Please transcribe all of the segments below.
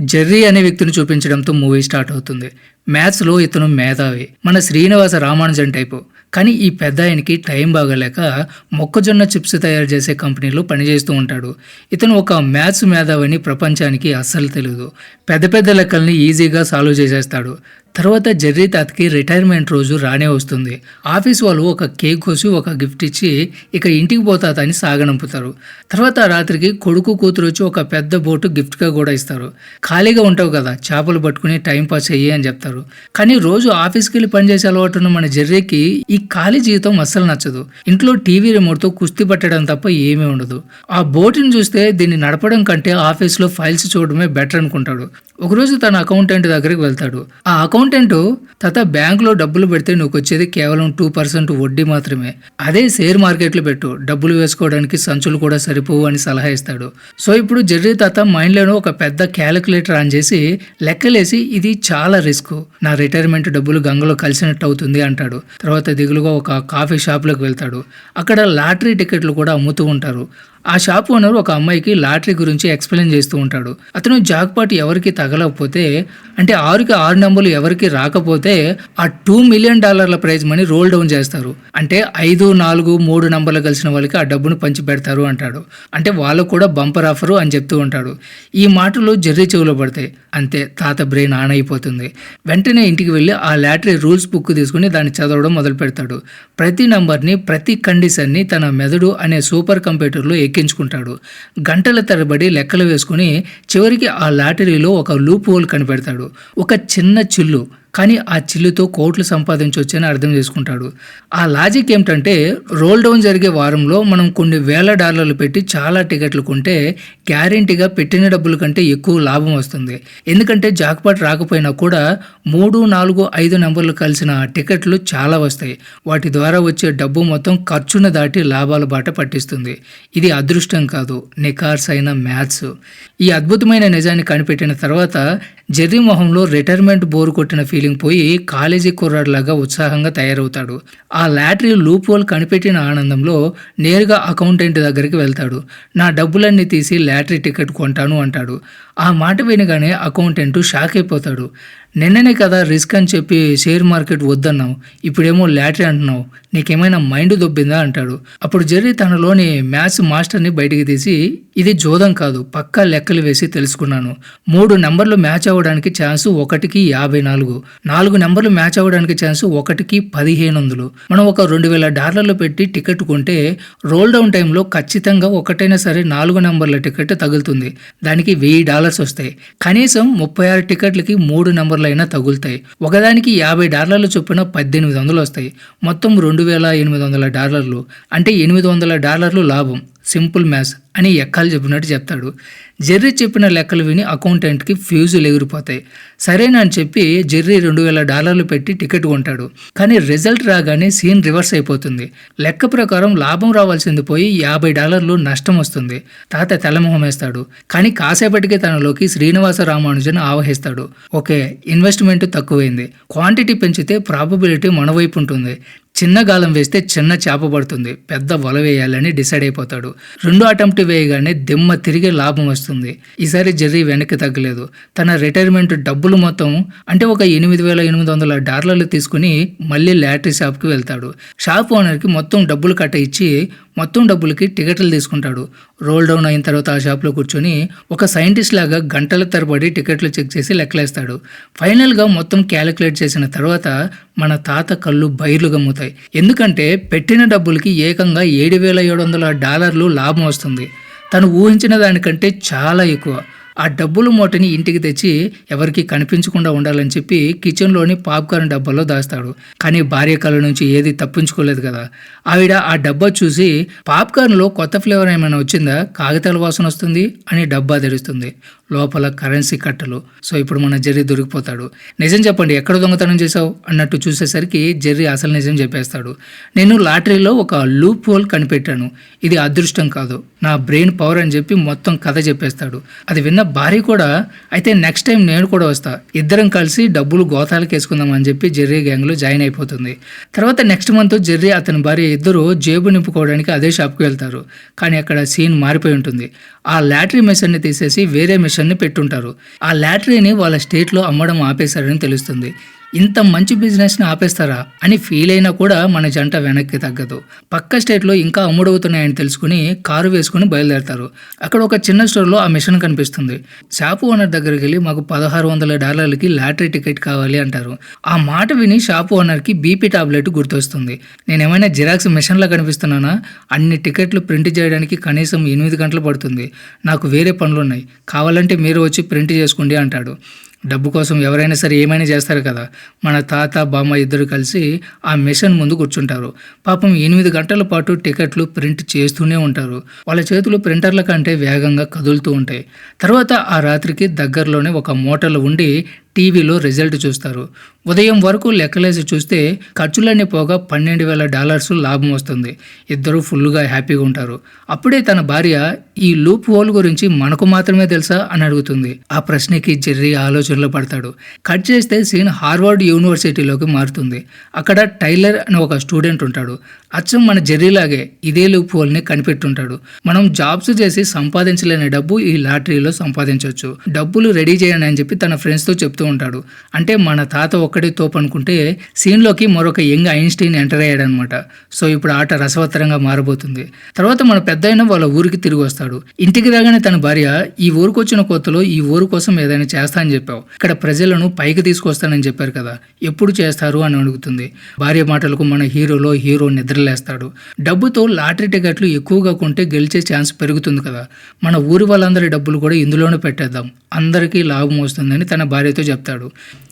Jerry అనే వ్యక్తిని చూపించడంతో movie start అవుతుంది. మ్యాథ్స్లో ఇతను మేధావి. మన శ్రీనివాస రామానుజన్ టైపు. కానీ ఈ పెద్ద ఆయనకి టైం బాగలేక మొక్కజొన్న చిప్స్ తయారు చేసే కంపెనీలో పనిచేస్తూ ఉంటాడు. ఇతను ఒక మ్యాథ్స్ మేధావని ప్రపంచానికి అస్సలు తెలియదు పెద్ద పెద్ద లెక్కల్ని ఈజీగా సాల్వ్ చేసేస్తాడు. తర్వాత జర్రీ తాతకి రిటైర్మెంట్ రోజు రానే వస్తుంది. ఆఫీస్ వాళ్ళు ఒక కేక్ కోసి ఒక గిఫ్ట్ ఇచ్చి ఇక ఇంటికి పోతాత అని సాగనంపుతారు. తర్వాత రాత్రికి కొడుకు కూతురు వచ్చి ఒక పెద్ద బోటు గిఫ్ట్గా కూడా ఇస్తారు. ఖాళీగా ఉంటావు కదా చేపలు పట్టుకుని టైం పాస్ అయ్యి అని చెప్తారు. కానీ రోజు ఆఫీస్కి వెళ్ళి పనిచేసే అలవాటు ఉన్న మన జర్రీకి ఈ ఖాళీ జీవితం అస్సలు నచ్చదు. ఇంట్లో టీవీ రిమోట్తో కుస్తీ పట్టడం తప్ప ఏమీ ఉండదు. ఆ బోటుని చూస్తే దీన్ని నడపడం కంటే ఆఫీస్లో ఫైల్స్ చూడడమే బెటర్ అనుకుంటాడు. ఒకరోజు తన అకౌంటెంట్ దగ్గరికి వెళ్తాడు. ఆ అకౌంట్ అకౌంటెంట్? తాత బ్యాంకులో డబ్బులు పెడితే నువ్వు వచ్చేది కేవలం టూ పర్సెంట్ వడ్డీ మాత్రమే. అదే షేర్ మార్కెట్లో పెట్టు. డబ్బులు వేసుకోవడానికి సంచులు కూడా సరిపోవు అని సలహా ఇస్తాడు. సో ఇప్పుడు జెర్రీ తాత మైండ్లోనూ ఒక పెద్ద క్యాలిక్యులేటర్ ఆన్ చేసి లెక్కలేసి ఇది చాలా రిస్క్. నా రిటైర్మెంట్ డబ్బులు గంగలో కలిసినట్టు అవుతుంది అంటాడు. తర్వాత దిగులుగా ఒక కాఫీ షాప్లోకి వెళ్తాడు. అక్కడ లాటరీ టికెట్లు కూడా అమ్ముతూ ఉంటారు. ఆ షాప్ ఓనర్ ఒక అమ్మాయికి లాటరీ గురించి ఎక్స్ప్లెయిన్ చేస్తూ ఉంటాడు. అతను జాక్పాట్ ఎవరికి తగలకపోతే అంటే ఆరుకి ఆరు నెంబర్లు ఎవరికి రాకపోతే ఆ టూ మిలియన్ డాలర్ల ప్రైజ్ మనీ రోల్ డౌన్ చేస్తారు. అంటే ఐదు నాలుగు మూడు నంబర్లు కలిసిన వాళ్ళకి ఆ డబ్బును పంచి పెడతారు అంటాడు. అంటే వాళ్ళకు కూడా బంపర్ ఆఫరు అని చెప్తూ ఉంటాడు. ఈ మాటలు జర్రీ చెవులో పడతాయి. అంతే తాత బ్రెయిన్ ఆన్ అయిపోతుంది. వెంటనే ఇంటికి వెళ్ళి ఆ లాటరీ రూల్స్ బుక్ తీసుకుని దాన్ని చదవడం మొదలు పెడతాడు ప్రతి నంబర్ని ప్రతి కండిషన్ని తన మెదడు అనే సూపర్ కంప్యూటర్లో ఎక్కి ఎక్కించుకుంటాడు గంటల తరబడి లెక్కలు వేసుకుని చివరికి ఆ లాటరీలో ఒక లూప్ హోల్ కనిపెడతాడు. ఒక చిన్న చిల్లు. కానీ ఆ చిల్లుతో కోట్లు సంపాదించవచ్చని అర్థం చేసుకుంటాడు. ఆ లాజిక్ ఏమిటంటే రోల్ డౌన్ జరిగే వారంలో మనం కొన్ని వేల డాలర్లు పెట్టి చాలా టికెట్లు కొంటే గ్యారెంటీగా పెట్టిన డబ్బుల కంటే ఎక్కువ లాభం వస్తుంది. ఎందుకంటే జాక్పాట్ రాకపోయినా కూడా మూడు నాలుగు ఐదు నెంబర్లు కలిసిన టికెట్లు చాలా వస్తాయి. వాటి ద్వారా వచ్చే డబ్బు మొత్తం ఖర్చును దాటి లాభాల బాట పట్టిస్తుంది. ఇది అదృష్టం కాదు. నికార్స్ అయిన మ్యాథ్స్. ఈ అద్భుతమైన నిజాన్ని కనిపెట్టిన తర్వాత జెర్రీ మొహంలో రిటైర్మెంట్ బోరు కొట్టిన ఫీలింగ్ పోయి కాలేజీ కుర్రాడిలాగా ఉత్సాహంగా తయారవుతాడు. ఆ లాటరీ లూప్ హోల్ కనిపెట్టిన ఆనందంలో నేరుగా అకౌంటెంట్ దగ్గరికి వెళ్తాడు. నా డబ్బులన్నీ తీసి లాటరీ టికెట్ కొంటాను అంటాడు. ఆ మాట వినగానే అకౌంటెంట్ షాక్ అయిపోతాడు. నిన్ననే కదా రిస్క్ అని చెప్పి షేర్ మార్కెట్ వద్దన్నావు. ఇప్పుడేమో లాటరీ అంటున్నావు. నీకేమైనా మైండ్ దొబ్బిందా అంటాడు. అప్పుడు జెర్రీ తనలోని మ్యాథ్స్ మాస్టర్ని బయటికి తీసి ఇది జోదం కాదు. పక్కా లెక్కలు వేసి తెలుసుకున్నాను. మూడు నెంబర్లు మ్యాచ్ అవ్వడానికి ఛాన్స్ ఒకటికి యాభై నాలుగు. నాలుగు నెంబర్లు మ్యాచ్ అవ్వడానికి ఛాన్స్ ఒకటికి పదిహేను వందలు మనం ఒక రెండు వేల డాలర్లు పెట్టి టికెట్ కొంటే రోల్ డౌన్ టైంలో ఖచ్చితంగా ఒకటైనా సరే నాలుగు నెంబర్ల టికెట్ తగులుతుంది. దానికి వెయ్యి డాలర్స్ వస్తాయి. కనీసం ముప్పై ఆరు టికెట్లకి మూడు నెంబర్లు అయినా తగులుతాయి. ఒకదానికి యాభై డాలర్లు చొప్పున పద్దెనిమిది వందలు వస్తాయి. మొత్తం రెండు వేల ఎనిమిది వందల డాలర్లు. అంటే ఎనిమిది వందల డాలర్లు లాభం. సింపుల్ మ్యాథ్స్ అని ఎక్కాలు చెప్పినట్టు చెప్తాడు. జెర్రీ చెప్పిన లెక్కలు విని అకౌంటెంట్కి ఫ్యూజులు ఎగిరిపోతాయి. సరేనని చెప్పి జెర్రీ రెండు వేల డాలర్లు పెట్టి టికెట్ కొంటాడు. కానీ రిజల్ట్ రాగానే సీన్ రివర్స్ అయిపోతుంది. లెక్క ప్రకారం లాభం రావాల్సింది పోయి యాభై డాలర్లు నష్టం వస్తుంది. తాత తెల్లమొహం వేస్తాడు. కానీ కాసేపటికి తనలోకి శ్రీనివాస రామానుజన్ ఆవహిస్తాడు. ఓకే ఇన్వెస్ట్మెంట్ తక్కువైంది. క్వాంటిటీ పెంచితే ప్రాబబిలిటీ మనవైపు ఉంటుంది. చిన్న గాలం వేస్తే చిన్న చేప పడుతుంది. పెద్ద వల వేయాలని డిసైడ్ అయిపోతాడు. రెండో అటెంప్ట్ వేయగానే దిమ్మ తిరిగి లాభం వస్తుంది. ఈసారి జెర్రీ వెనక్కి తగ్గలేదు. తన రిటైర్మెంట్ డబ్బులు మొత్తం అంటే ఒక ఎనిమిది వేల ఎనిమిది వందల డాలర్లు తీసుకుని మళ్ళీ లాటరీ షాప్కి వెళ్తాడు. షాప్ ఓనర్కి మొత్తం డబ్బులు కట్ట ఇచ్చి మొత్తం డబ్బులకి టికెట్లు తీసుకుంటాడు. రోల్ డౌన్ అయిన తర్వాత ఆ షాప్లో కూర్చొని ఒక సైంటిస్ట్ లాగా గంటల తరబడి టికెట్లు చెక్ చేసి లెక్కలేస్తాడు. ఫైనల్గా మొత్తం క్యాలిక్యులేట్ చేసిన తర్వాత మన తాత కళ్ళు బైర్లు గమ్ముతాయి. ఎందుకంటే పెట్టిన డబ్బులకి ఏకంగా ఏడు వేల ఏడు వందల డాలర్లు లాభం వస్తుంది. తను ఊహించిన దానికంటే చాలా ఎక్కువ. ఆ డబ్బుల మూటని ఇంటికి తెచ్చి ఎవరికి కనిపించకుండా ఉండాలని చెప్పి కిచెన్లోని పాప్కార్న్ డబ్బాలో దాస్తాడు. కానీ భార్య కళ్ళ నుంచి ఏది తప్పించుకోలేదు కదా. ఆవిడ ఆ డబ్బా చూసి పాప్కార్న్లో కొత్త ఫ్లేవర్ ఏమైనా వచ్చిందా? కాగితాల వాసన వస్తుంది అని డబ్బా తెరుస్తుంది. లోపల కరెన్సీ కట్టలు. సో ఇప్పుడు మన జెర్రీ దొరికిపోతాడు. నిజం చెప్పండి ఎక్కడ దొంగతనం చేశావు అన్నట్టు చూసేసరికి జెర్రీ అసలు నిజం చెప్పేస్తాడు. నేను లాటరీలో ఒక లూప్ హోల్ కనిపెట్టాను. ఇది అదృష్టం కాదు. నా బ్రెయిన్ పవర్ అని చెప్పి మొత్తం కథ చెప్పేస్తాడు. అది విన్న భార్య కూడా అయితే నెక్స్ట్ టైం నేను కూడా వస్తా. ఇద్దరం కలిసి డబ్బులు గోతాలకు వేసుకుందాం అని చెప్పి జెర్రీ గ్యాంగ్లో జాయిన్ అయిపోతుంది. తర్వాత నెక్స్ట్ మంత్ జెర్రీ అతని భార్య ఇద్దరు జేబు నింపుకోవడానికి అదే షాప్కి వెళ్తారు. కానీ అక్కడ సీన్ మారిపోయి ఉంటుంది. ఆ లాటరీ మెషిన్ని తీసేసి వేరే మెషిన్ మిషన్ని పెట్టుంటారు. ఆ లాటరీని వాళ్ళ స్టేట్లో అమ్మడం ఆపేశారని తెలుస్తుంది. ఇంత మంచి బిజినెస్ని ఆపేస్తారా అని ఫీల్ అయినా కూడా మన జంట వెనక్కి తగ్గదు. పక్క స్టేట్లో ఇంకా అమ్ముడవుతున్నాయని తెలుసుకుని కారు వేసుకుని బయలుదేరతారు. అక్కడ ఒక చిన్న స్టోర్లో ఆ మిషన్ కనిపిస్తుంది. షాపు ఓనర్ దగ్గరికి వెళ్ళి మాకు పదహారు వందల డాలర్లకి లాటరీ టికెట్ కావాలి అంటారు. ఆ మాట విని షాపు ఓనర్కి బీపీ టాబ్లెట్ గుర్తొస్తుంది. నేను ఏమైనా జిరాక్స్ మిషన్లా కనిపిస్తున్నానా? అన్ని టికెట్లు ప్రింట్ చేయడానికి కనీసం ఎనిమిది గంటలు పడుతుంది. నాకు వేరే పనులు ఉన్నాయి కావాలంటే మీరు వచ్చి ప్రింట్ చేసుకోండి అంటాడు. డబ్బు కోసం ఎవరైనా సరే ఏమైనా చేస్తారు కదా. మన తాత బామ్మ ఇద్దరు కలిసి ఆ మిషన్ ముందు కూర్చుంటారు. పాపం ఎనిమిది గంటల పాటు టికెట్లు ప్రింట్ చేస్తూనే ఉంటారు. వాళ్ళ చేతులు ప్రింటర్ల కంటే వేగంగా కదులుతూ ఉంటాయి. తర్వాత ఆ రాత్రికి దగ్గరలోనే ఒక మోటలు ఉండి టీవీలో రిజల్ట్ చూస్తారు. ఉదయం వరకు లెక్కలేసి చూస్తే ఖర్చులన్నీ పోగా పన్నెండు వేల డాలర్స్ లాభం వస్తుంది. ఇద్దరు ఫుల్గా హ్యాపీగా ఉంటారు. అప్పుడే తన భార్య ఈ లూప్ హోల్ గురించి మనకు మాత్రమే తెలుసా అని అడుగుతుంది. ఆ ప్రశ్నకి జెర్రీ ఆలోచనలో పడతాడు. కట్ చేస్తే సీన్ హార్వర్డ్ యూనివర్సిటీలోకి మారుతుంది. అక్కడ టైలర్ అని ఒక స్టూడెంట్ ఉంటాడు. అచ్చం మన జెర్రీలాగే ఇదే లూప్ హోల్ని కనిపెట్టుంటాడు. మనం జాబ్స్ చేసి సంపాదించలేని డబ్బు ఈ లాటరీలో సంపాదించవచ్చు డబ్బులు రెడీ చేయండి అని చెప్పి తన ఫ్రెండ్స్తో చెప్తూ ఉంటాడు. అంటే మన తాత ఒక్కడే తోపు అనుకుంటే సీన్లోకి మరొక యంగ్ ఐన్స్టీన్ ఎంటర్ అయ్యాడనమాట. సో ఇప్పుడు ఆట రసవత్తరంగా మారబోతుంది. తర్వాత మన పెద్ద వాళ్ళ ఊరికి తిరిగి వస్తాడు. ఇంటికి రాగానే తన భార్య ఈ ఊరికి వచ్చిన కొత్తలో ఈ ఊరు కోసం ఏదైనా చేస్తా అని చెప్పావు. ఇక్కడ ప్రజలను పైకి తీసుకొస్తానని చెప్పారు కదా. ఎప్పుడు చేస్తారు అని అడుగుతుంది. భార్య మాటలకు మన హీరోలో హీరో నిద్రలేస్తాడు. డబ్బుతో లాటరీ టికెట్లు ఎక్కువగా కొంటే గెలిచే ఛాన్స్ పెరుగుతుంది కదా. మన ఊరి వాళ్ళందరి డబ్బులు కూడా ఇందులోనే పెట్టేద్దాం. అందరికీ లాభం వస్తుందని తన భార్యతో చెప్తాడు.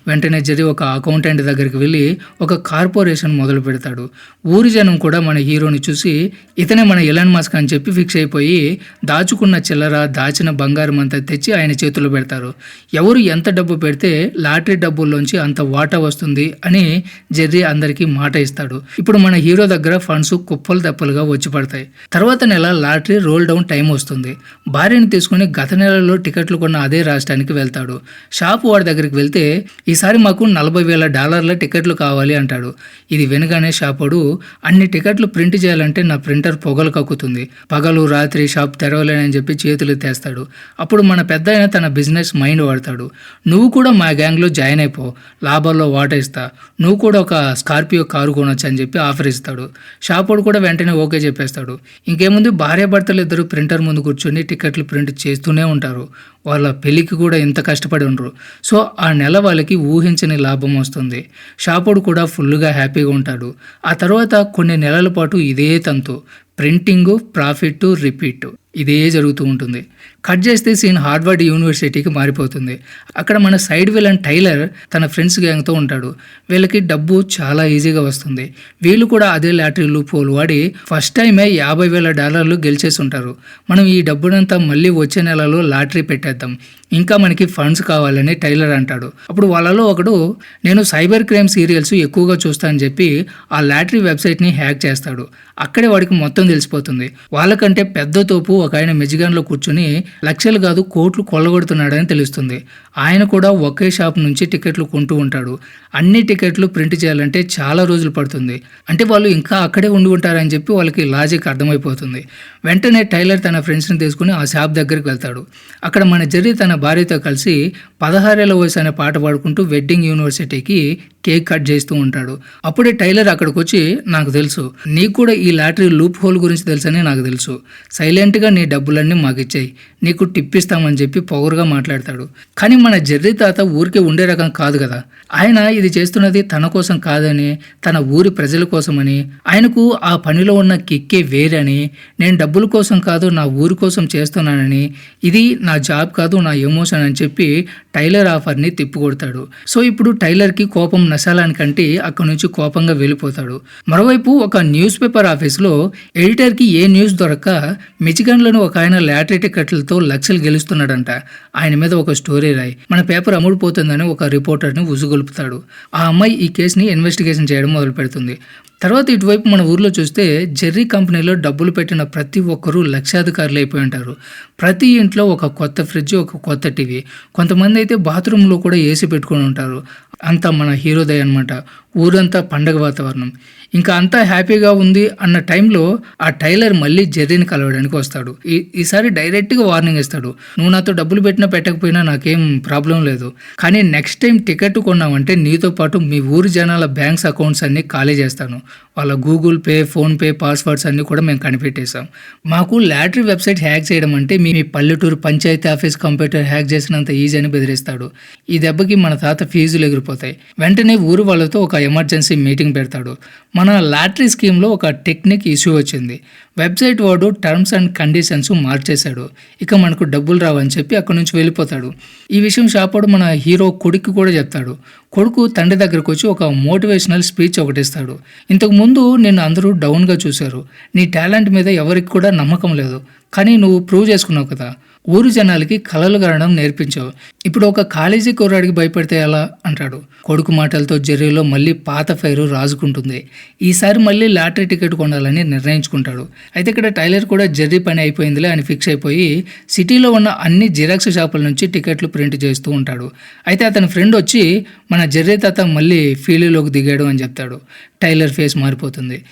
వెంటనే జరి ఒక అకౌంటెంట్ దగ్గరికి వెళ్ళి ఒక కార్పొరేషన్ మొదలు పెడతాడు. ఊరి జనం కూడా మన హీరోని చూసి ఇతనే మన ఎలన్ మాస్క్ అని చెప్పి ఫిక్స్ అయిపోయి దాచుకున్న చిల్లర దాచిన బంగారం అంతా తెచ్చి ఆయన చేతుల్లో పెడతారు. ఎవరు ఎంత డబ్బు పెడితే లాటరీ డబ్బుల్లోంచి అంత వాటా వస్తుంది అని జెర్రీ అందరికీ మాట ఇస్తాడు. ఇప్పుడు మన హీరో దగ్గర ఫండ్స్ కుప్పలు తెప్పలుగా వచ్చి పడతాయి. తర్వాత నెల లాటరీ రోల్ డౌన్ టైం వస్తుంది. భార్యని తీసుకుని గత నెలలో టికెట్లు కొన్న అదే రాష్ట్రానికి వెళ్తాడు. షాపు వాడి దగ్గరికి వెళ్తే ఈసారి మాకు నలభై వేల డాలర్ల టికెట్లు కావాలి అంటాడు. ఇది వినగానే షాపుడు. అన్ని టికెట్లు ప్రింట్ చేయాలంటే నా ప్రింటర్ పొగలు కక్కుతుంది. పగలు రాత్రి షాప్ తెరవలేనని చెప్పి చేతులు తెస్తాడు. అప్పుడు మన పెద్ద తన బిజినెస్ మైండ్ వాడతాడు. నువ్వు కూడా మా గ్యాంగ్లో జాయిన్ అయిపో. లాభాల్లో వాటా ఇస్తా. నువ్వు కూడా ఒక స్కార్పియో కారు కొనొచ్చు అని చెప్పి ఆఫర్ ఇస్తాడు. షాపుడు కూడా వెంటనే ఓకే చెప్పేస్తాడు. ఇంకేముంది భార్యాభర్తలు ఇద్దరు ప్రింటర్ ముందు కూర్చొని టికెట్లు ప్రింట్ చేస్తూనే ఉంటారు. వాళ్ళ పెళ్ళికి కూడా ఇంత కష్టపడి ఉండరు. సో ఆ నెల వాళ్ళకి ఊహించని లాభం వస్తుంది. షాపుడు కూడా ఫుల్గా హ్యాపీగా ఉంటాడు. ఆ తర్వాత కొన్ని నెలల పాటు ఇదే తంతు. ప్రింటింగు ప్రాఫిట్ రిపీట్ ఇదే జరుగుతూ ఉంటుంది. కట్ చేస్తే సీన్ హార్వర్డ్ యూనివర్సిటీకి మారిపోతుంది. అక్కడ మన సైడ్ విలన్ టైలర్ తన ఫ్రెండ్స్ గ్యాంగ్తో ఉంటాడు. వీళ్ళకి డబ్బు చాలా ఈజీగా వస్తుంది. వీళ్ళు కూడా అదే లాటరీ పోలు వాడి ఫస్ట్ టైమే యాభై వేల డాలర్లు గెలిచేసి ఉంటారు మనం ఈ డబ్బునంతా మళ్ళీ వచ్చే నెలలో లాటరీ పెట్టేద్దాం. ఇంకా మనకి ఫండ్స్ కావాలని టైలర్ అంటాడు. అప్పుడు వాళ్ళలో ఒకడు నేను సైబర్ క్రైమ్ సీరియల్స్ ఎక్కువగా చూస్తానని చెప్పి ఆ లాటరీ వెబ్సైట్ని హ్యాక్ చేస్తాడు. అక్కడే వాడికి మొత్తం తెలిసిపోతుంది. వాళ్ళకంటే పెద్ద తోపు ఒక ఆయన మిజిగాన్లో కూర్చుని లక్షలు కాదు కోట్లు కొల్లగొడుతున్నాడని తెలుస్తుంది. ఆయన కూడా ఒకే షాప్ నుంచి టికెట్లు కొంటూ ఉంటాడు. అన్ని టికెట్లు ప్రింట్ చేయాలంటే చాలా రోజులు పడుతుంది. అంటే వాళ్ళు ఇంకా అక్కడే ఉండి ఉంటారని చెప్పి వాళ్ళకి లాజిక్ అర్థమైపోతుంది. వెంటనే టైలర్ తన ఫ్రెండ్స్ని తీసుకుని ఆ షాప్ దగ్గరికి వెళ్తాడు. అక్కడ మన జర్రీ తన భార్యతో కలిసి పదహారేళ్ళ వయసు అనే పాట పాడుకుంటూ వెడ్డింగ్ యూనివర్సిటీకి కేక్ కట్ చేస్తూ ఉంటాడు. అప్పుడే టైలర్ అక్కడికి వచ్చి నాకు తెలుసు. నీకు కూడా ఈ లాటరీ లూప్ హోల్ గురించి తెలుసని నాకు తెలుసు. సైలెంట్గా నీ డబ్బులన్నీ మాకు ఇచ్చాయి. నీకు టిప్ ఇస్తామని చెప్పి పొగరుగా మాట్లాడతాడు. కానీ మన జర్రీ తాత ఊరికే ఉండే రకం కాదు కదా. ఆయన ఇది చేస్తున్నది తన కోసం కాదని తన ఊరి ప్రజల కోసమని. ఆయనకు ఆ పనిలో ఉన్న కిక్కే వేరని. నేను డబ్బుల కోసం కాదు నా ఊరి కోసం చేస్తున్నానని. ఇది నా జాబ్ కాదు నా ఎమోషన్ అని చెప్పి టైలర్ ఆఫర్ని తిప్పికొడతాడు. సో ఇప్పుడు టైలర్కి కోపం నశాలానికంటే అక్కడి నుంచి కోపంగా వెళ్ళిపోతాడు. మరోవైపు ఒక న్యూస్ పేపర్ ఆఫీస్లో ఎడిటర్కి ఏ న్యూస్ దొరక్క మిచిగన్లను ఒక ఆయన లాటరీ టికెట్లతో లక్షలు గెలుస్తున్నాడంట. ఆయన మీద ఒక స్టోరీ రాయి. మన పేపర్ అమ్ముడుపోతుందని ఒక రిపోర్టర్ని ఉసుగొలుపుతాడు. ఆ అమ్మాయి ఈ కేసుని ఇన్వెస్టిగేషన్ చేయడం మొదలు పెడుతుంది తర్వాత ఇటువైపు మన ఊర్లో చూస్తే జెర్రీ కంపెనీలో డబ్బులు పెట్టిన ప్రతి ఒక్కరూ లక్షాధికారులు అయిపోయి ఉంటారు. ప్రతి ఇంట్లో ఒక కొత్త ఫ్రిడ్జ్ ఒక కొత్త టీవీ. కొంతమంది అయితే బాత్రూంలో కూడా ఏసీ పెట్టుకొని ఉంటారు. అంతా మన హీరోదయ అనమాట ఊరంతా పండగ వాతావరణం. ఇంకా అంతా హ్యాపీగా ఉంది అన్న టైంలో ఆ టైలర్ మళ్ళీ జెర్రీని కలవడానికి వస్తాడు. ఈ ఈసారి డైరెక్ట్గా వార్నింగ్ ఇస్తాడు. నువ్వు నాతో డబ్బులు పెట్టినా పెట్టకపోయినా నాకేం ప్రాబ్లం లేదు. కానీ నెక్స్ట్ టైం టికెట్ కొన్నావంటే నీతో పాటు మీ ఊరి జనాల బ్యాంక్స్ అకౌంట్స్ అన్నీ ఖాళీ చేస్తాను. వాళ్ళ గూగుల్ పే ఫోన్పే పాస్వర్డ్స్ అన్నీ కూడా మేము కనిపెట్టేశాం. మాకు లాటరీ వెబ్సైట్ హ్యాక్ చేయడం అంటే మీ మీ పల్లెటూరు పంచాయతీ ఆఫీస్ కంప్యూటర్ హ్యాక్ చేసినంత ఈజీ అని బెదిరిస్తాడు. ఈ దెబ్బకి మన తాత ఫీజులు ఎగిరిపోతాయి. వెంటనే ఊరు వాళ్ళతో ఒక ఎమర్జెన్సీ మీటింగ్ పెడతాడు. మన లాటరీ స్కీమ్లో ఒక టెక్నిక్ ఇష్యూ వచ్చింది. వెబ్సైట్ వాడు టర్మ్స్ అండ్ కండిషన్స్ మార్చేశాడు. ఇక మనకు డబ్బులు రావని చెప్పి అక్కడి నుంచి వెళ్ళిపోతాడు. ఈ విషయం షాపోడు మన హీరో కొడుకు కూడా చెప్తాడు. కొడుకు తండ్రి దగ్గరకు వచ్చి ఒక మోటివేషనల్ స్పీచ్ ఒకటి ఇస్తాడు. ఇంతకు ముందు నిన్ను అందరూ డౌన్గా చూశారు. నీ టాలెంట్ మీద ఎవరికి కూడా నమ్మకం లేదు. కానీ నువ్వు ప్రూవ్ చేసుకున్నావు కదా. ఊరు జనాలకి కలలు కనడం నేర్పించావు. ఇప్పుడు ఒక కాలేజీ కుర్రాడికి భయపడితే ఎలా? అంటాడు. కొడుకు మాటలతో జర్రీలో మళ్ళీ పాత ఫైరు రాజుకుంటుంది. ఈసారి మళ్ళీ లాటరీ టికెట్ కొనాలని నిర్ణయించుకుంటాడు. అయితే ఇక్కడ టైలర్ కూడా జర్రీ పని అయిపోయిందిలే అని ఫిక్స్ అయిపోయి సిటీలో ఉన్న అన్ని జిరాక్స్ షాపుల నుంచి టికెట్లు ప్రింట్ చేస్తూ ఉంటాడు. అయితే అతని ఫ్రెండ్ వచ్చి మన జర్రీ తాత మళ్ళీ ఫీల్డ్లోకి దిగాడు అని చెప్తాడు. టైలర్ ఫేస్ మారిపోతుంది.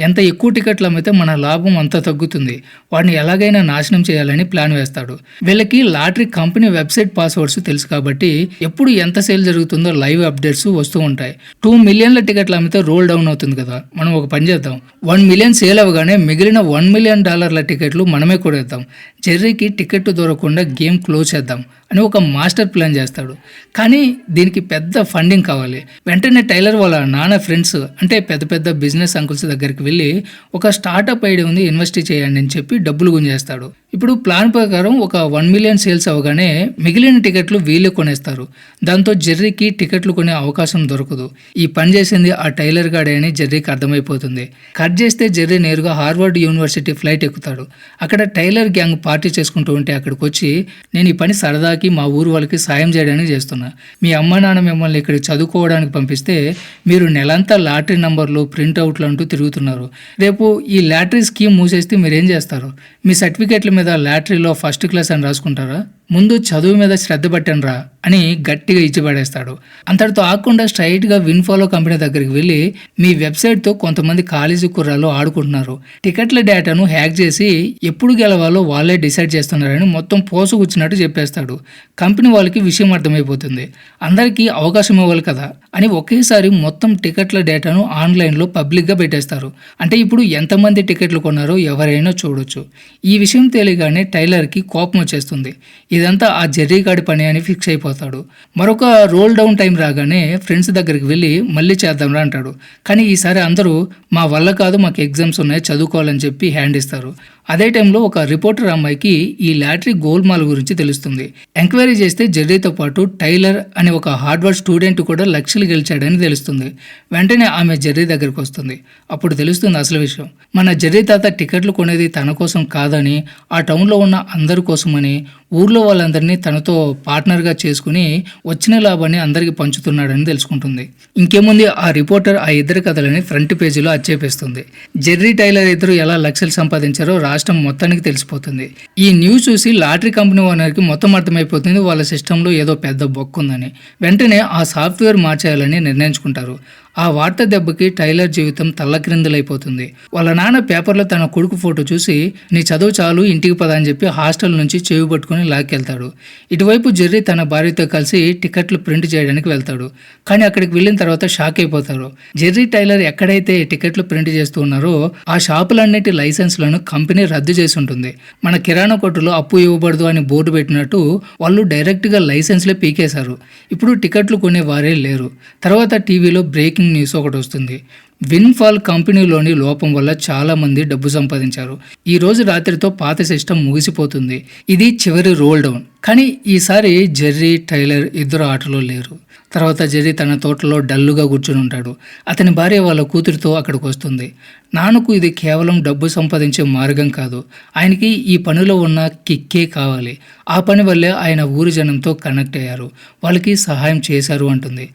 ఎంత ఎక్కువ టికెట్లు అమ్మితే మన లాభం అంత తగ్గుతుంది. వాడిని ఎలాగైనా నాశనం చేయాలని ప్లాన్ వేస్తాడు. వీళ్ళకి లాటరీ కంపెనీ వెబ్సైట్ పాస్వర్డ్స్ తెలుసు కాబట్టి ఎప్పుడు ఎంత సేల్ జరుగుతుందో లైవ్ అప్డేట్స్ వస్తూ ఉంటాయి. టూ మిలియన్ల టికెట్లు అమ్మితే రోల్ డౌన్ అవుతుంది కదా. మనం ఒక పని చేద్దాం. వన్ మిలియన్ సేల్ అవ్వగానే మిగిలిన వన్ మిలియన్ డాలర్ల టికెట్లు మనమే కొడేద్దాం జెర్రీకి టికెట్ దొరకకుండా గేమ్ క్లోజ్ చేద్దాం అని ఒక మాస్టర్ ప్లాన్ చేస్తాడు. కానీ దీనికి పెద్ద ఫండింగ్ కావాలి. వెంటనే టైలర్ వాళ్ళ నాన్న ఫ్రెండ్స్ అంటే పెద్ద పెద్ద బిజినెస్ అంకుల్స్ దగ్గరికి వెళ్ళి ఒక స్టార్టప్ ఐడియా ఉంది ఇన్వెస్ట్ చేయండి అని చెప్పి డబ్బులు గుంజేస్తాడు. ఇప్పుడు ప్లాన్ ప్రకారం ఒక వన్ మిలియన్ సేల్స్ అవగానే మిగిలిన టికెట్లు వీళ్ళు కొనేస్తారు. దాంతో జెర్రీకి టికెట్లు కొనే అవకాశం దొరకదు. ఈ పని చేసింది ఆ టైలర్ గాడే అని జెర్రీకి అర్థమైపోతుంది. కట్ చేస్తే జెర్రీ నేరుగా హార్వర్డ్ యూనివర్సిటీ ఫ్లైట్ ఎక్కుతాడు. అక్కడ టైలర్ గ్యాంగ్ పార్టీ చేసుకుంటూ ఉంటే అక్కడికి వచ్చి నేను ఈ పని సరదాకి మా ఊరు వాళ్ళకి సాయం చేయడానికి చేస్తున్నా. మీ అమ్మ నాన్న మిమ్మల్ని ఇక్కడ చదువుకోవడానికి పంపిస్తే మీరు నెలంతా లాటరీ నంబర్లు ప్రింట్అవుట్లు అంటూ తిరుగుతున్నారు. రేపు ఈ లాటరీ స్కీమ్ మూసేస్తే మీరేం చేస్తారు? మీ సర్టిఫికేట్ల మీద లాటరీలో ఫస్ట్ క్లాస్ అని రాసుకుంటారా? ముందు చదువు మీద శ్రద్ధ పెట్టండి రా అని గట్టిగా ఇచ్చిపడేస్తాడు. అంతటితో ఆకుండా స్ట్రైట్గా విన్ఫాలో కంపెనీ దగ్గరికి వెళ్ళి మీ వెబ్సైట్తో కొంతమంది కాలేజీ కుర్రాలు ఆడుకుంటున్నారు. టికెట్ల డేటాను హ్యాక్ చేసి ఎప్పుడు గెలవాలో వాళ్ళే డిసైడ్ చేస్తున్నారని మొత్తం పోసుకొచ్చినట్టు చెప్పేస్తాడు. కంపెనీ వాళ్ళకి విషయం అర్థమైపోతుంది. అందరికీ అవకాశం ఇవ్వాలి కదా అని ఒకేసారి మొత్తం టికెట్ల డేటాను ఆన్లైన్లో పబ్లిక్గా పెట్టేస్తారు. అంటే ఇప్పుడు ఎంతమంది టికెట్లు కొన్నారో ఎవరైనా చూడొచ్చు. ఈ విషయం తెలియగానే టైలర్కి కోపం వచ్చేస్తుంది. ఇదంతా ఆ జర్రీగాడి పని అని ఫిక్స్ అయిపోతాడు. మరొక రోల్ డౌన్ టైం రాగానే ఫ్రెండ్స్ దగ్గరికి వెళ్ళి మళ్ళీ చేద్దాంరా అంటాడు. కానీ ఈసారి అందరూ మా వల్ల కాదు మాకు ఎగ్జామ్స్ ఉన్నాయి చదువుకోవాలని చెప్పి హ్యాండ్ ఇస్తారు. అదే టైంలో ఒక రిపోర్టర్ అమ్మాయికి ఈ లాటరీ గోల్మాల్ గురించి తెలుస్తుంది. ఎంక్వైరీ చేస్తే జెర్రీతో పాటు టైలర్ అనే ఒక హార్డ్వేర్ స్టూడెంట్ కూడా లక్షలు గెలిచాడని తెలుస్తుంది. వెంటనే ఆమె జెర్రీ దగ్గరికి వస్తుంది. అప్పుడు తెలుస్తుంది అసలు విషయం. మన జెర్రీ తాత టికెట్లు కొనేది తన కోసం కాదని ఆ టౌన్లో ఉన్న అందరి కోసమని ఊర్లో వాళ్ళందరినీ తనతో పార్ట్నర్గా చేసుకుని వచ్చిన లాభాన్ని అందరికీ పంచుతున్నాడని తెలుసుకుంటుంది. ఇంకేముంది ఆ రిపోర్టర్ ఆ ఇద్దరి కథలని ఫ్రంట్ పేజీలో అచ్చేపిస్తుంది. జెర్రీ టైలర్ ఇద్దరు ఎలా లక్షలు సంపాదించారో రాష్ట్రం మొత్తానికి తెలిసిపోతుంది. ఈ న్యూస్ చూసి లాటరీ కంపెనీ ఓనర్కి మొత్తం అర్థమైపోతుంది వాళ్ళ సిస్టంలో ఏదో పెద్ద బొక్కు ఉందని వెంటనే ఆ సాఫ్ట్వేర్ మార్చేయాలని నిర్ణయించుకుంటారు. ఆ వార్త దెబ్బకి టైలర్ జీవితం తల్లక్రిందులైపోతుంది. వాళ్ళ నాన్న పేపర్లో తన కొడుకు ఫోటో చూసి నీ చదువు చాలు ఇంటికి పద అని చెప్పి హాస్టల్ నుంచి చెవి పట్టుకుని లాక్కెళ్తాడు. ఇటువైపు జెర్రీ తన భార్యతో కలిసి టికెట్లు ప్రింట్ చేయడానికి వెళ్తాడు. కానీ అక్కడికి వెళ్ళిన తర్వాత షాక్ అయిపోతారు. జెర్రీ టైలర్ ఎక్కడైతే టికెట్లు ప్రింట్ చేస్తూ ఉన్నారో ఆ షాపులన్నిటి లైసెన్స్లను కంపెనీ రద్దు చేసి ఉంటుంది. మన కిరాణా కొట్టులో అప్పు ఇవ్వబడదు అని బోర్డు పెట్టినట్టు వాళ్ళు డైరెక్ట్గా లైసెన్స్లే పీకేశారు. ఇప్పుడు టికెట్లు కొనే వారే లేరు. తర్వాత టీవీలో బ్రేకింగ్ న్యూస్ ఒకటి వస్తుంది. విన్ఫాల్ కంపెనీలోని లోపం వల్ల చాలా మంది డబ్బు సంపాదించారు. ఈ రోజు రాత్రితో పాత సిస్టమ్ ముగిసిపోతుంది. ఇది చివరి రోల్ డౌన్ కానీ ఈసారి జెర్రీ టైలర్ ఇద్దరు ఆటలో లేరు. తర్వాత జెర్రీ తన తోటలో డల్లుగా కూర్చొని ఉంటాడు. అతని భార్య వాళ్ళ కూతురితో అక్కడికి వస్తుంది. నాన్నకు ఇది కేవలం డబ్బు సంపాదించే మార్గం కాదు. ఆయనకి ఈ పనిలో ఉన్న కిక్కే కావాలి. ఆ పని వల్లే ఆయన ఊరి జనంతో కనెక్ట్ అయ్యారు. వాళ్ళకి సహాయం చేశారు అంటుంది.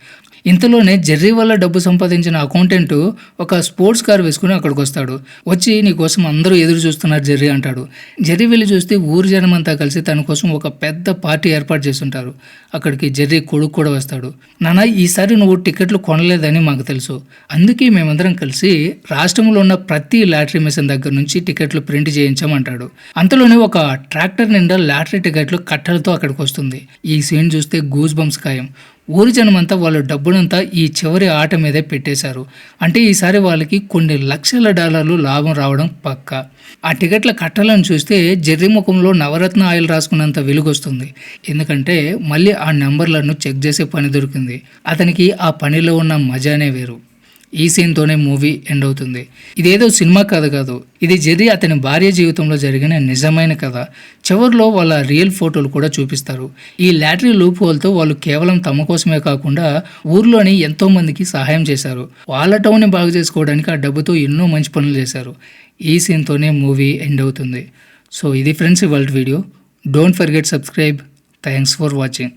ఇంతలోనే జెర్రీ వల్ల డబ్బు సంపాదించిన అకౌంటెంట్ ఒక స్పోర్ట్స్ కార్ వేసుకుని అక్కడికి వస్తాడు. వచ్చి నీ కోసం అందరూ ఎదురు చూస్తున్నారు జెర్రీ అంటాడు. జెర్రీ వెళ్ళి చూస్తే ఊరు జనమంతా కలిసి తన కోసం ఒక పెద్ద పార్టీ ఏర్పాటు చేస్తుంటారు. అక్కడికి జెర్రీ కొడుకు కూడా వస్తాడు. నాన్న ఈసారి నువ్వు టికెట్లు కొనలేదని మాకు తెలుసు. అందుకే మేమందరం కలిసి రాష్ట్రంలో ఉన్న ప్రతి లాటరీ మిషన్ దగ్గర నుంచి టికెట్లు ప్రింట్ చేయించామంటాడు. అంతలోనే ఒక ట్రాక్టర్ నిండా లాటరీ టికెట్లు కట్టలతో అక్కడికి వస్తుంది. ఈ సీన్ చూస్తే గూస్ బంప్స్ ఖాయం. ఊరి జనమంతా వాళ్ళ డబ్బునంతా ఈ చివరి ఆట మీదే పెట్టేశారు. అంటే ఈసారి వాళ్ళకి కొన్ని లక్షల డాలర్లు లాభం రావడం పక్కా. ఆ టికెట్ల కట్టాలను చూస్తే జర్రి ముఖంలో నవరత్న ఆయిల్ రాసుకున్నంత వెలుగొస్తుంది. ఎందుకంటే మళ్ళీ ఆ నెంబర్లను చెక్ చేసే పని దొరికింది. అతనికి ఆ పనిలో ఉన్న మజానే వేరు. ఈ సీన్తోనే మూవీ ఎండ్ అవుతుంది ఇదేదో సినిమా కథ కాదు. ఇది జెర్రీ అతని భార్య జీవితంలో జరిగిన నిజమైన కథ. చివరిలో వాళ్ళ రియల్ ఫోటోలు కూడా చూపిస్తారు. ఈ లాటరీ లూప్ హోల్తో వాళ్ళు కేవలం తమ కోసమే కాకుండా ఊర్లోని ఎంతో మందికి సహాయం చేశారు. వాళ్ళ టౌన్ని బాగు చేసుకోవడానికి ఆ డబ్బుతో ఎన్నో మంచి పనులు చేశారు. ఈ సీన్తోనే మూవీ ఎండ్ అవుతుంది సో ఇది ఫ్రెండ్స్ ఇవాళ video. Don't forget subscribe. Thanks for watching.